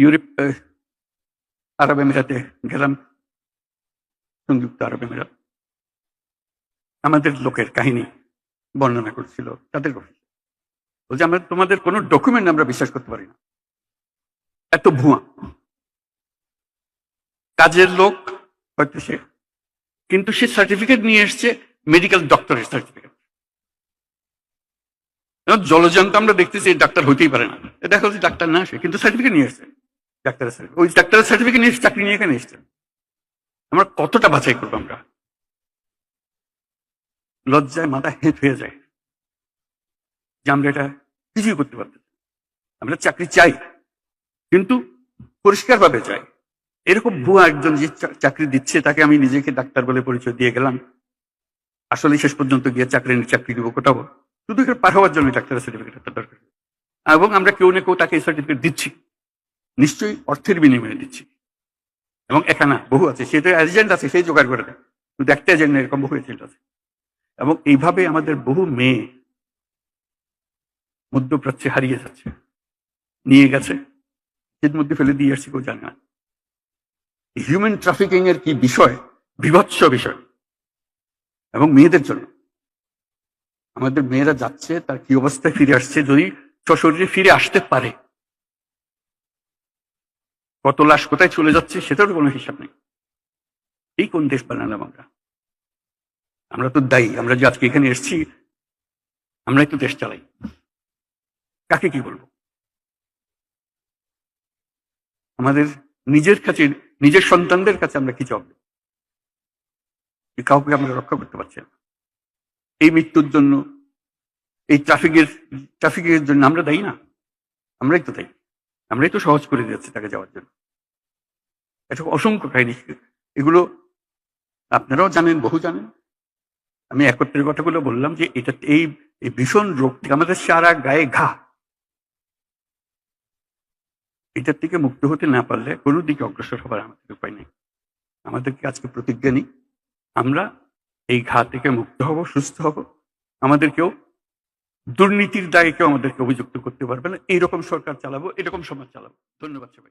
Europe আরব আমিরাতে গেলাম, সংযুক্ত আরব আমিরাত আমাদের লোকের কাহিনী বর্ণনা করছিল, তাদের বলছে, আমরা তোমাদের কোনো ডকুমেন্ট আমরা বিশ্বাস করতে পারি না। এত ভুয়া। কাজের লোক হয়তো সে, কিন্তু সে সার্টিফিকেট নিয়ে এসছে মেডিকেল ডক্টরের সার্টিফিকেট জলজন্ত আমরা দেখতেছি ডাক্তার হইতেই পারে না। দেখা যাচ্ছে ডাক্তার না, সে কিন্তু সার্টিফিকেট নিয়ে এসছে। ডাক্তারের সার্টিফিকেট ওই ডাক্তারের সার্টিফিকেট নিয়ে চাকরি নিয়ে এখানে এসছে আমরা কতটা বাছাই করব আমরা? লজ্জায় মাথা হেঁট হয়ে যায়। যে আমরা এটা কিছুই করতে পারতেছি না। আমরা চাকরি চাই, কিন্তু চাই। এরকম ভুয়া একজন যে চাকরি দিচ্ছে, তাকে আমি নিজেকে ডাক্তার বলে পরিচয় দিয়ে গেলাম। আসলে শেষ পর্যন্ত গিয়ে চাকরি চাকরি দিব, কোথাও? শুধু এখানে হওয়ার জন্য ডাক্তারের সার্টিফিকেট দরকার। এবং আমরা কেউ না কেউ তাকে সার্টিফিকেট দিচ্ছি। নিশ্চয়ই অর্থের বিনিময়ে দিচ্ছি। এবং এখানে বহু আছে সেটা এজেন্ট আছে সেই জোগাড় করে দেয়। কিন্তু একটা এজেন্ট এরকম বহু এজেন্ট আছে। এবং এইভাবে আমাদের বহু মেয়ে মধ্যপ্রাচ্যে হারিয়ে যাচ্ছে, নিয়ে গেছে, এর মধ্যে ফেলে দিয়ে আসছে, কেউ জানে না। হিউম্যান ট্রাফিকিং এর কি বিষয়? বিভৎস বিষয়। এবং মেয়েদের জন্য। আমাদের মেয়েরা যাচ্ছে, তার কি অবস্থায় ফিরে আসছে, যদি সশরীরে ফিরে আসতে পারে কত লাশ কোথায় চলে যাচ্ছে সেটারও কোনো হিসাব নেই। এই কোন দেশ বানালাম আমরা? আমরা তো দায়ী, আমরা যে আজকে এখানে এসেছি, আমরাই তো দেশ চালাই। কাকে কি বলব? আমাদের নিজের কাছে, নিজের সন্তানদের কাছে আমরা কি? যে কাউকে আমরা রক্ষা করতে পারছি না। এই মৃত্যুর জন্য, এই ট্রাফিকের ট্রাফিকের জন্য আমরা দায়ী না? আমরাই তো দায়ী। আমরাই তো সহজ করে দিচ্ছি তাকে যাওয়ার জন্য। এটা অসংখ্য কাহিনী। এগুলো আপনারাও জানেন, বহু জানেন। আমি একত্রের কথাগুলো বললাম যে এটা এই ভীষণ রোগ থেকে আমাদের সারা গায়ে ঘা। এটার থেকে মুক্ত হতে না পারলে কোনো দিকে অগ্রসর হবার আমাদের উপায় নেই। আমাদেরকে আজকে প্রতিজ্ঞা নিই। আমরা এই ঘা থেকে মুক্ত হব, সুস্থ হব। আমাদের কেউ দুর্নীতির দায়ে কেউ আমাদেরকে অভিযুক্ত করতে পারবে না। এইরকম সরকার চালাবো, এরকম সমাজ চালাবো। ধন্যবাদ সবাই